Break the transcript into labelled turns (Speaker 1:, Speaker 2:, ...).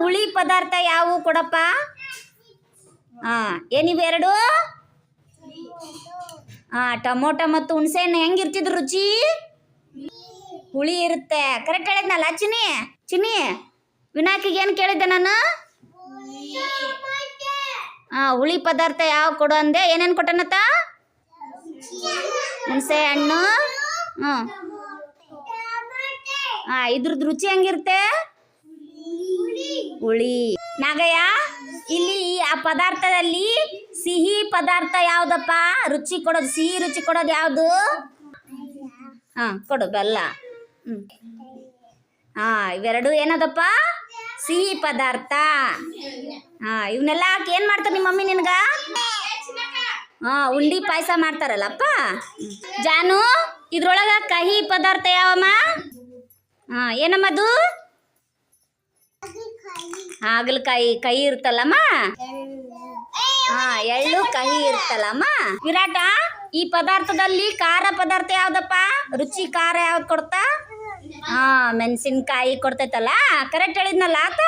Speaker 1: ಹುಳಿ ಪದಾರ್ಥ ಯಾವುವು ಕೊಡಪ್ಪ? ಹಾ ಏನಿವೆರಡು ಹಾ, ಟೊಮೊಟೊ ಮತ್ತು ಹೆಂಗೆ ಹೆಂಗಿರ್ತಿದ್ರು ರುಚಿ? ಹುಳಿ ಇರುತ್ತೆ. ಕರೆಕ್ಟ್ ಹೇಳಿದ್ನಲ್ಲ ಚಿನಿ ಚಿನಿ ವಿನಾಯಕಿಗೆ ಏನು ಕೇಳಿದ್ದೆ ನಾನು? ಹಾ, ಹುಳಿ ಪದಾರ್ಥ ಯಾವ ಕೊಡು ಅಂದೆ. ಏನೇನು ಕೊಟ್ಟನತ್ತ? ಹುಣಸೆ ಹಣ್ಣು ಹ್ಞೂ ಹಾ ಇದ್ರದ್ದು ರುಚಿ ಹೆಂಗಿರುತ್ತೆ? ಹುಳಿ. ನಾಗಯ್ಯ, ಇಲ್ಲಿ ಆ ಪದಾರ್ಥದಲ್ಲಿ ಸಿಹಿ ಪದಾರ್ಥ ಯಾವ್ದಪ್ಪ? ರುಚಿ ಕೊಡೋದು, ಸಿಹಿ ರುಚಿ ಕೊಡೋದು ಯಾವುದು? ಹಾ, ಕೊಡು, ಬೆಲ್ಲ. ಹ್ಮ್. ಹಾ, ಇವೆರಡು ಏನದಪ್ಪ? ಸಿಹಿ ಪದಾರ್ಥ. ಹಾ ಇವನ್ನೆಲ್ಲ ಹಾಕಿ ಏನ್ ಮಾಡ್ತಾರೆ ನಿಮ್ಮ ಮಮ್ಮಿ ನಿನ್ಗ? ಹಾ, ಉಂಡಿ ಪಾಯಸ ಮಾಡ್ತಾರಲ್ಲಪ್ಪ? ಜಾನು, ಇದ್ರೊಳಗ ಕಹಿ ಪದಾರ್ಥ ಯಾವಮ್ಮ? ಹಾ ಏನಮ್ಮದು ಹಾಗಲಕಾಯಿ ಕಹಿ ಇರ್ತಲ್ಲಮ್ಮ? ಹಾ, ಎಳ್ಳು ಕಹಿ ಇರ್ತಲ್ಲಮ್ಮ. ವಿರಾಟ, ಈ ಪದಾರ್ಥದಲ್ಲಿ ಖಾರ ಪದಾರ್ಥ ಯಾವ್ದಪ್ಪ? ರುಚಿ ಖಾರ ಯಾವ್ದು ಕೊಡ್ತಾ? ಹಾ, ಮೆಣಸಿನ್ಕಾಯಿ ಕೊಡ್ತೈತಲ್ಲ? ಕರೆಕ್ಟ್ ಹೇಳಿದ್ನಲ್ಲ ಆತ?